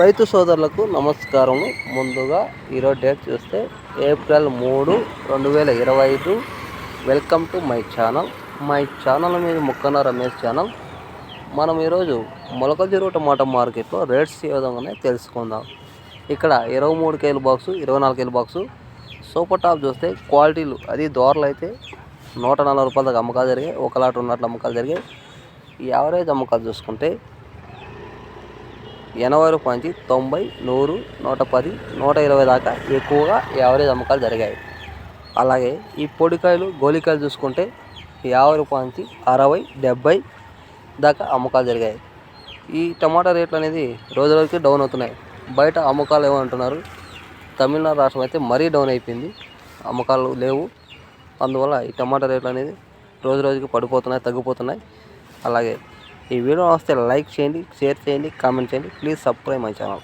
రైతు సోదరులకు నమస్కారం ముందుగా ఈరోజు డేట్ చూస్తే ఏప్రిల్ మూడు రెండు వేల ఇరవై ఐదు. Welcome to my channel my channel మీద ముక్కన రమేష్ ఛానల్ మనం ఈరోజు మొలకజీరు టమాటా మార్కెట్లో రేట్స్ ఏ విధంగానే తెలుసుకుందాం. ఇక్కడ ఇరవై మూడు కేజీల బాక్సు ఇరవై నాలుగు కేజీల బాక్సు సూపర్ టాప్ చూస్తే క్వాలిటీలు అది దోరలు అయితే నూట నలభై రూపాయలకు అమ్మకాలు జరిగాయి. ఒక లాట్ ఉన్నట్లు అమ్మకాలు జరిగాయి. యావరేజ్ అమ్మకాలు చూసుకుంటే ఎనభై రూపాయల నుంచి తొంభై నూరు నూట పది నూట ఇరవై దాకా ఎక్కువగా యావరేజ్ అమ్మకాలు జరిగాయి. అలాగే ఈ పొడికాయలు గోలికాయలు చూసుకుంటే యాభై రూపాయల నుంచి అరవై డెబ్బై దాకా అమ్మకాలు జరిగాయి. ఈ టమాటా రేట్లు అనేది రోజు రోజుకి డౌన్ అవుతున్నాయి. బయట అమ్మకాలు ఏమంటున్నారు తమిళనాడు రాష్ట్రం అయితే మరీ డౌన్ అయిపోయింది. అమ్మకాలు లేవు. అందువల్ల ఈ టమాటా రేట్లు అనేది రోజు రోజుకి పడిపోతున్నాయి తగ్గిపోతున్నాయి. అలాగే ఈ వీడియో వస్తే లైక్ చేయండి షేర్ చేయండి కామెంట్ చేయండి. Please subscribe my channel.